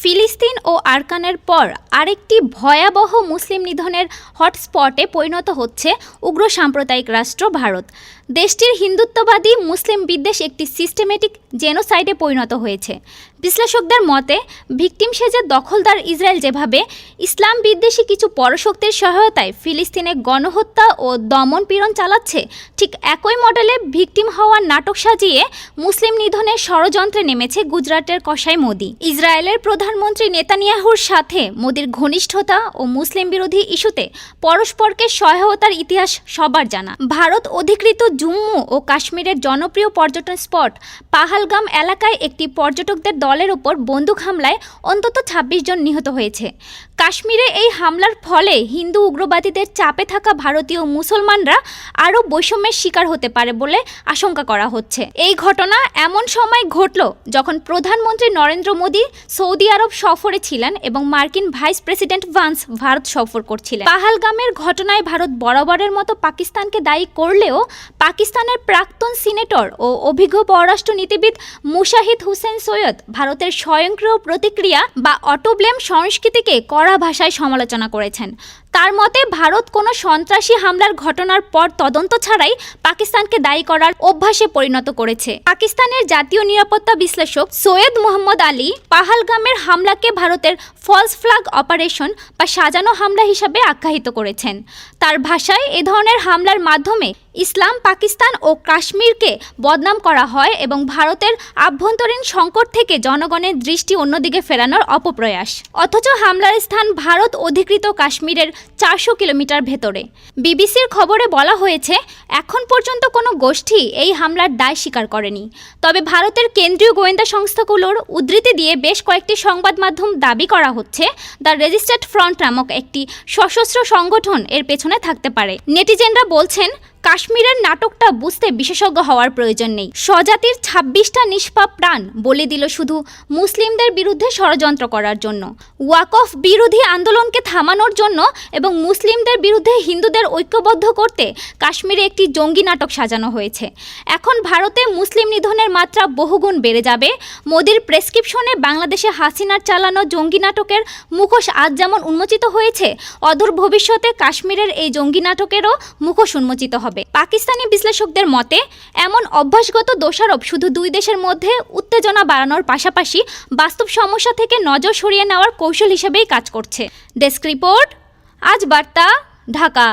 ফিলিস্তিন ও আরকানের পর আরেকটি ভয়াবহ মুসলিম নিধনের হটস্পটে পরিণত হচ্ছে উগ্র সাম্প্রদায়িক রাষ্ট্র ভারত। দেশটির হিন্দুত্ববাদী মুসলিম বিদ্বেষ একটি সিস্টেমেটিক জেনোসাইডে পরিণত হয়েছে। বিশ্লেষকদের মতে, ভিকটিম সেজে দখলদার ইসরায়েল যেভাবে ইসলাম বিদ্বেষী কিছু পরশক্তির সহায়তায় ফিলিস্তিনে গণহত্যা ও দমন পীড়ন চালাচ্ছে, ঠিক একই মডেলে ভিকটিম হওয়ার নাটক সাজিয়ে মুসলিম নিধনের ষড়যন্ত্রে নেমেছে গুজরাটের কসাই মোদি। ইসরায়েলের প্রধানমন্ত্রী নেতানিয়াহুর সাথে মোদির ঘনিষ্ঠতা ও মুসলিম বিরোধী ইস্যুতে পরস্পরকে সহায়তার ইতিহাস সবার জানা। ভারত অধিকৃত জম্মু ও কাশ্মীরের জনপ্রিয় পর্যটন স্পট পাহালগাম এলাকায় একটি পর্যটকদের দলের ওপর বন্দুক হামলায় অন্তত ২৬ জন নিহত হয়েছে। কাশ্মীরে এই হামলার ফলে হিন্দু উগ্রবাদীদের চাপে থাকা ভারতীয় মুসলমানরা আরও বৈষম্যের শিকার হতে পারে বলে আশঙ্কা করা হচ্ছে। এই ঘটনা এমন সময় ঘটল যখন প্রধানমন্ত্রী নরেন্দ্র মোদী সৌদি আরব সফরে ছিলেন এবং মার্কিন ভাইস প্রেসিডেন্ট ভান্স ভারত সফর করছিলেন। পাহালগামের ঘটনায় ভারত বরাবরের মতো পাকিস্তানকে দায়ী করলেও পাকিস্তানের প্রাক্তন সিনেটর ও অভিজ্ঞ পররাষ্ট্রনীতিবিদ মুশাহিদ হুসেন সৈয়দ ভারতের স্বয়ংক্রিয় প্রতিক্রিয়া বা অটোব্লেম সংস্কৃতিকে কড়া ভাষায় সমালোচনা করেছেন। তার মতে, ভারত কোনো সন্ত্রাসী হামলার ঘটনার পর তদন্ত ছাড়াই পাকিস্তানকে দায়ী করার অভ্যাসে পরিণত করেছে। পাকিস্তানের জাতীয় নিরাপত্তা বিশ্লেষক সৈয়দ মোহাম্মদ আলী পাহালগামের হামলাকে ভারতের ফলস ফ্ল্যাগ অপারেশন বা সাজানো হামলা হিসাবে আখ্যায়িত করেছেন। তার ভাষায়, এ ধরনের হামলার মাধ্যমে ইসলাম, পাকিস্তান ও কাশ্মীরকে বদনাম করা হয় এবং ভারতের আভ্যন্তরীণ সংকট থেকে জনগণের দৃষ্টি অন্যদিকে ফেরানোর অপপ্রয়াস। অথচ হামলার স্থান ভারত অধিকৃত কাশ্মীরের চারশো কিলোমিটার ভেতরে। বিবিসির খবরে বলা হয়েছে, এখন পর্যন্ত কোনো গোষ্ঠী এই হামলার দায় স্বীকার করেনি। তবে ভারতের কেন্দ্রীয় গোয়েন্দা সংস্থাগুলোর উদ্ধৃতি দিয়ে বেশ কয়েকটি সংবাদ মাধ্যম দাবি করা হচ্ছে, দ্য রেজিস্টার্ড ফ্রন্ট নামক একটি সশস্ত্র সংগঠন এর পেছনে থাকতে পারে। নেটিজেনরা বলছেন কাশ্মীরের নাটকটা বুঝতে বিশেষজ্ঞ হওয়ার প্রয়োজন নেই। স্বজাতির ছাব্বিশটা নিষ্পাপ প্রাণ বলে দিল শুধু মুসলিমদের বিরুদ্ধে ষড়যন্ত্র করার জন্য। ওয়াকফ বিরোধী আন্দোলনকে থামানোর জন্য এবং মুসলিমদের বিরুদ্ধে হিন্দুদের ঐক্যবদ্ধ করতে কাশ্মীরে একটি জঙ্গি নাটক সাজানো হয়েছে। এখন ভারতে মুসলিম নিধনের মাত্রা বহুগুণ বেড়ে যাবে। মোদির প্রেসক্রিপশনে বাংলাদেশে হাসিনার চালানো জঙ্গি নাটকের মুখোশ আজ যেমন উন্মোচিত হয়েছে, অদূর ভবিষ্যতে কাশ্মীরের এই জঙ্গি নাটকেরও মুখোশ উন্মোচিত হবে। পাকিস্তানি বিশ্লেষকদের মতে, এমন অভ্যাসগত দোষারোপ শুধু দুই দেশের মধ্যে উত্তেজনা বাড়ানোর পাশাপাশি বাস্তব সমস্যা থেকে নজর সরিয়ে নেওয়ার কৌশল হিসেবেই কাজ করছে। ডেস্ক রিপোর্ট, আজ বার্তা, ঢাকা।